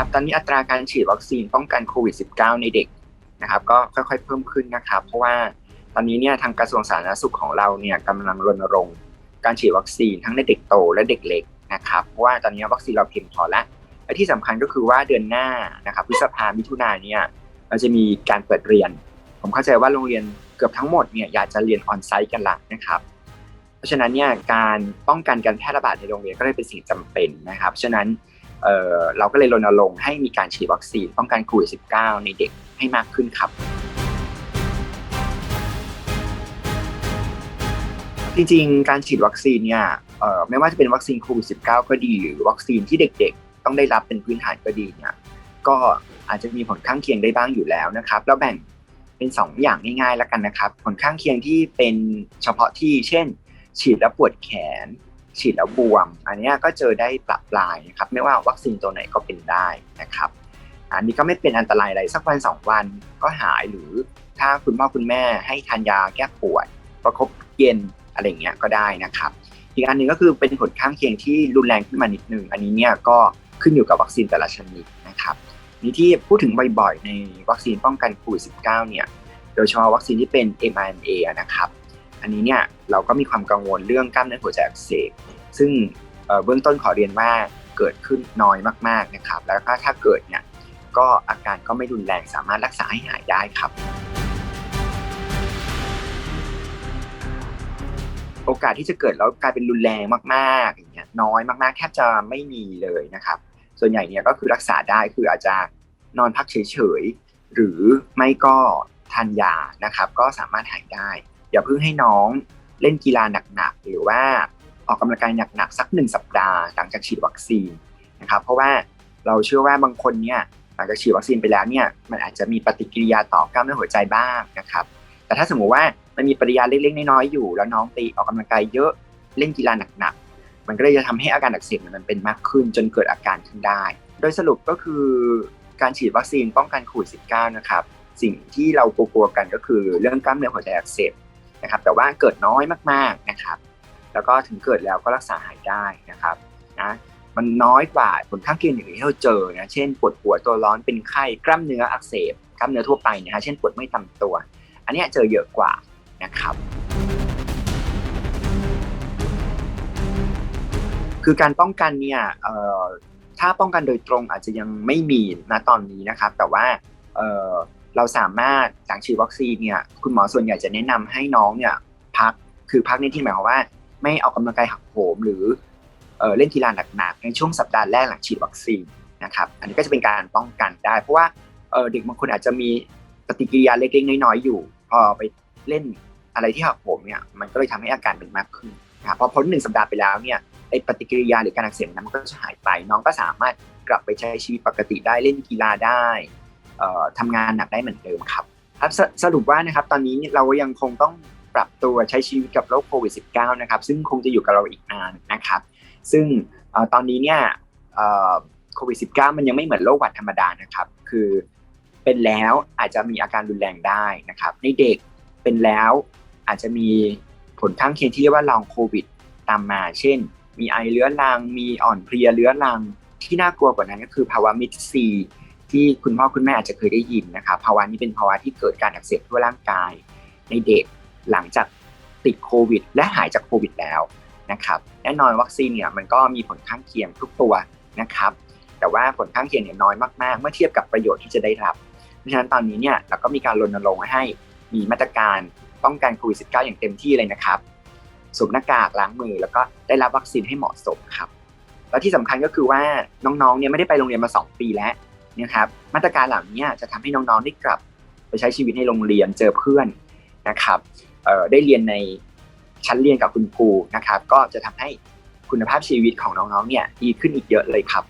ครับ ตอนนี้อัตราการฉีดวัคซีนป้องกันโควิด -19 ในเด็กนะครับ ก็ค่อยๆเพิ่มขึ้นนะครับ เพราะว่าตอนนี้เนี่ยทางกระทรวงสาธารณสุขของเราเนี่ยกำลังรณรงค์การฉีดวัคซีนทั้งในเด็กโตและเด็กเล็กนะครับ เพราะว่าตอนนี้วัคซีนเราเพียงพอแล้วและที่สำคัญก็คือว่าเดือนหน้านะครับพฤษภามิถุนายนเนี่ยเราจะมีการเปิดเรียน ผมเข้าใจว่าโรงเรียนเกือบทั้งหมดเนี่ยอยากจะเรียนออนไซต์กันละนะครับ เพราะฉะนั้นเนี่ยการป้องกันการแพร่ระบาดในโรงเรียนก็เลยเป็นสิ่งจำเป็นนะครับฉะนั้น เเราก็เลยรณรงค์ให้มีการฉีดวัคซีนป้องกันโควิด -19 ในเด็กให้มากขึ้นครับจริงๆ การฉีดวัคซีนเนี่ยไม่ว่าจะเป็นวัคซีนโควิด -19 ก็ดี หรือวัคซีนที่เด็กๆ ต้องได้รับเป็นพื้นฐานก็ดีเนี่ยก็อาจจะมีผลข้างเคียงได้บ้างอยู่แล้วนะครับ แล้วแบ่งเป็น 2 อย่างง่ายๆแล้วกันนะครับ ผลข้างเคียงที่เป็นเฉพาะที่เช่น ฉีดแล้วปวดแขน ฉีดแล้วบวม อันนี้ก็เจอได้ปรับปลายนะครับไม่ว่าวัคซีนตัวไหนก็เป็นได้นะครับ อันนี้ก็ไม่เป็นอันตรายอะไรสักวันสองวันก็หายหรือถ้าคุณพ่อคุณแม่ให้ทานยาแก้ปวด ประคบเย็นอะไรเงี้ยก็ได้นะครับ อีกอันหนึ่งก็คือเป็นผลข้างเคียงที่รุนแรงขึ้นมานิดนึงอันนี้เนี่ยก็ขึ้นอยู่กับวัคซีนแต่ละชนิดนะครับนี่ที่พูดถึงบ่อยๆ ในวัคซีนป้องกันโควิด -19 เนี่ยโดยเฉพาะวัคซีนที่เป็น mRNA นะครับ อันนี้เนี่ยเราก็มีความกังวลเรื่องกล้ามเนื้อหัวใจอักเสบซึ่งเบื้องต้นขอเรียนว่าเกิดขึ้นน้อยมากๆนะครับ แล้วก็ถ้าเกิดเนี่ยก็อาการก็ไม่รุนแรงสามารถรักษาให้หายได้ครับ โอกาสที่จะเกิดแล้วกลายเป็นรุนแรงมากๆอย่างเงี้ยน้อยมากๆแทบจะไม่มีเลยนะครับ ส่วนใหญ่เนี่ยก็คือรักษาได้คืออาจจะนอนพักเฉยๆหรือไม่ก็ทานยานะครับ ก็สามารถหายได้ อย่าเพิ่งให้น้องเล่นกีฬาหนักๆหรือว่าออกกำลังกายหนักๆสักหนึ่งสัปดาห์หลังจากฉีดวัคซีนนะครับเพราะว่าเราเชื่อว่าบางคนเนี่ยหลังจากฉีดวัคซีนไปแล้วเนี่ยมันอาจจะมีปฏิกิริยาต่อกล้ามเนื้อหัวใจบ้างนะครับแต่ถ้าสมมุติว่ามันมีปฏิกิริยาเล็กๆน้อยๆอยู่ แล้วน้องไปออกกำลังกายเยอะเล่นกีฬาหนักๆมันก็เลยจะทำให้อาการอักเสบมันเป็นมากขึ้น จนเกิดอาการขึ้นได้ โดยสรุปก็คือการฉีดวัคซีนป้องกันโควิด -19 นะครับสิ่งที่เรากลัวๆกันก็คือเรื่องกล้ามเนื้อหัวใจอักเสบ นะครับ แต่ว่าเกิดน้อยมากๆนะครับ แล้วก็ถึงเกิดแล้วก็รักษาหายได้นะครับนะมันน้อยกว่าผลข้างเคียงอย่างที่เราเจอนะเช่นปวดหัวตัวร้อนเป็นไข้กล้ามเนื้ออักเสบกล้ามเนื้อทั่วไปนะฮะเช่นปวดไม่ตำตัว อันนี้เจอเยอะกว่านะครับ คือการป้องกันเนี่ยถ้าป้องกันโดยตรงอาจจะยังไม่มีณตอนนี้นะครับ แต่ว่า เราสามารถหลังฉีดวัคซีนเนี่ยคุณหมอส่วนใหญ่จะแนะนำให้น้องเนี่ยพักคือพักในที่หมายความว่า ไม่ออกกำลังกายหักโหมหรือเเล่นกีฬาหนักๆ ในช่วงสัปดาห์แรกหลังฉีดวัคซีนนะครับอันนี้ก็จะเป็นการป้องกันได้ เพราะว่าเด็กบางคนอาจจะมีปฏิกิริยาเล็กๆน้อยๆอยู่พอไปเล่นอะไรที่หักโหมเนี่ยมันก็เลยทำให้อาการเป็นมากขึ้นนะพอพ้นหนึ่งสัปดาห์ไปแล้วเนี่ยไอปฏิกิริยาหรือการอักเสบนั้นมันก็จะหายไป น้องก็สามารถกลับไปใช้ชีวิตปกติได้เล่นกีฬาได้ ทำงานหนักได้เหมือนเดิมครับครับสสรุปว่านะครับตอนนี้เรายังคงต้องปรับตัวใช้ชีวิตกับโรคโควิด -19 นะครับซึ่งคงจะอยู่กับเราอีกนานนะครับ ซึ่งตอนนี้เนี่ยโควิด -19 มันยังไม่เหมือนโรคหวัดธรรมดานะครับ คือเป็นแล้วอาจจะมีอาการรุนแรงได้นะครับ ในเด็กเป็นแล้วอาจจะมีผลข้างเคียงที่เรียกว่าลองโควิดตามมา เช่น มีไอเรื้อรัง มีอ่อนเพลียเรื้อรังที่น่ากลัวกว่านั้นก็คือภาวะมิดซี ที่คุณพ่อคุณแม่อาจจะเคยได้ยินนะครับภาวะนี้เป็นภาวะที่เกิดการอักเสบทั่วร่างกาย ในเด็กหลังจากติดโควิด และหายจากโควิดแล้วนะครับแน่นอนวัคซีนเนี่ยมันก็มีผลข้างเคียงทุกตัวนะครับ แต่ว่าผลข้างเคียงเนี่ยน้อยมากๆ เมื่อเทียบกับประโยชน์ที่จะได้รับ เพราะฉะนั้นตอนนี้เนี่ยเราก็มีการรณรงค์ให้มีมาตรการป้องกันโควิด -19 อย่างเต็มที่เลยนะครับสวมหน้ากากล้างมือ แล้วก็ได้รับวัคซีนให้เหมาะสมครับ แล้วที่สำคัญก็คือว่าน้องๆเนี่ยไม่ได้ไปโรงเรียนมา 2 ปีแล้ว นะครับมาตรการเหล่านี้จะทำให้น้องๆได้กลับไปใช้ชีวิตในโรงเรียนเจอเพื่อนนะครับได้เรียนในชั้นเรียนกับคุณครูนะครับ ก็จะทำให้คุณภาพชีวิตของน้องๆเนี่ยดีขึ้นอีกเยอะเลยครับ